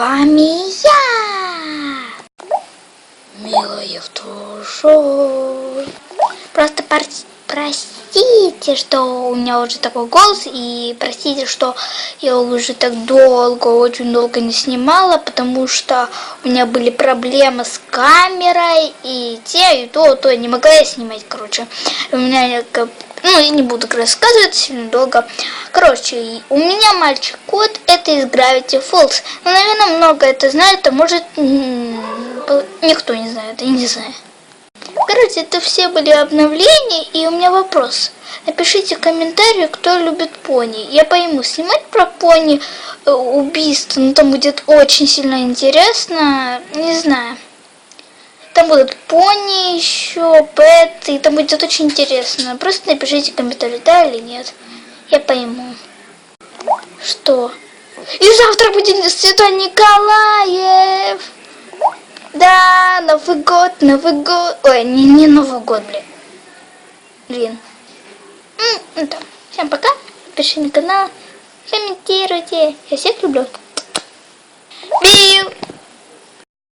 вами я. Милая тоже. Просто пар- простите, что у меня уже такой голос, и простите, что я уже так долго, очень долго не снимала, потому что у меня были проблемы с камерой, и те, и то, то, не могла я снимать, короче. У меня, ну, я не буду рассказывать сильно долго. Короче, и у меня мальчик-кот, это из Gravity Falls. Ну, наверное, много это знает, а может, никто не знает, я не знаю. Короче, это все были обновления, и у меня вопрос. Напишите в комментарии, кто любит пони. Я пойму, снимать про пони э, убийство, ну там будет очень сильно интересно, не знаю. Там будут пони еще, пэты, и там будет очень интересно. Просто напишите в комментарии, да или нет. Я пойму. Что? И завтра будет Святой Николаев! Да, Новый год, Новый год. Ой, не, не Новый год, блин. Блин. Ну там. Всем пока. Подпишитесь на канал. Комментируйте. Я всех люблю.